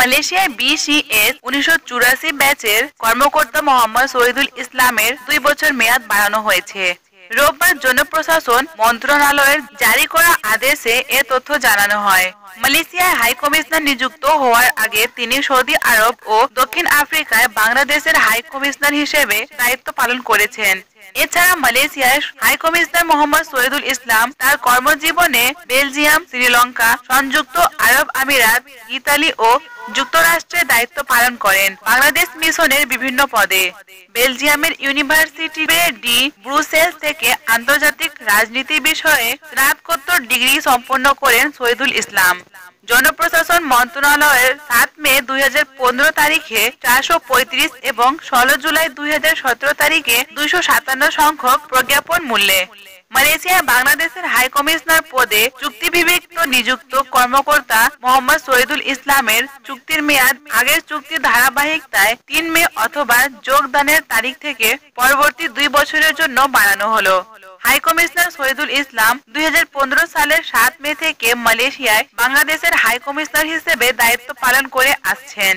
মালয়েশিয়ায় বিসিএস উনিশশো চুরাশি ব্যাচের কর্মকর্তা মোহাম্মদ শহীদুল ইসলামের দুই বছর মেয়াদ বাড়ানো হয়েছে। রোববার জনপ্রশাসন মন্ত্রণালয়ের জারি করা আদেশে এ তথ্য জানানো হয়। মালয়েশিয়ায় হাই কমিশনার নিযুক্ত হওয়ার আগে তিনি সৌদি আরব ও দক্ষিণ আফ্রিকায় বাংলাদেশের হাই কমিশনার হিসেবে দায়িত্ব পালন করেছেন। এছাড়া মালয়েশিয়ার হাই কমিশনার মোহাম্মদ শহীদুল ইসলাম তার কর্মজীবনে বেলজিয়াম, শ্রীলঙ্কা, সংযুক্ত আরব আমিরাত, ইতালি ও যুক্তরাষ্ট্রে দায়িত্ব পালন করেন। বাংলাদেশ মিশনের বিভিন্ন পদে বেলজিয়ামের ইউনিভার্সিটি ডি ব্রুসেলস থেকে আন্তর্জাতিক রাজনীতি বিষয়ে স্নাতকোত্তর ডিগ্রি সম্পন্ন করেন শহীদুল ইসলাম। জনপ্রশাসন মন্ত্রণালয়ের সাত মে দুই হাজার পনেরো তারিখে চারশো পঁয়ত্রিশ এবং ষোলো জুলাই দুই হাজার সতেরো তারিখে দুইশো সাতান্ন সংখ্যক প্রজ্ঞাপন মূল্যে। মালয়েশিয়ায় বাংলাদেশের হাই কমিশনার পদে চুক্তিবিভক্ত নিযুক্ত কর্মকর্তা মোহাম্মদ শহীদুল ইসলামের চুক্তির মেয়াদ আগের চুক্তির ধারাবাহিকতায় তিন মে অথবা যোগদানের তারিখ থেকে পরবর্তী দুই বছরের জন্য বাড়ানো হলো। হাই কমিশনার শহীদুল ইসলাম দুই হাজার পনেরো সালের সাত মে থেকে মালয়েশিয়ায় বাংলাদেশের হাই কমিশনার হিসেবে দায়িত্ব পালন করে আসছেন।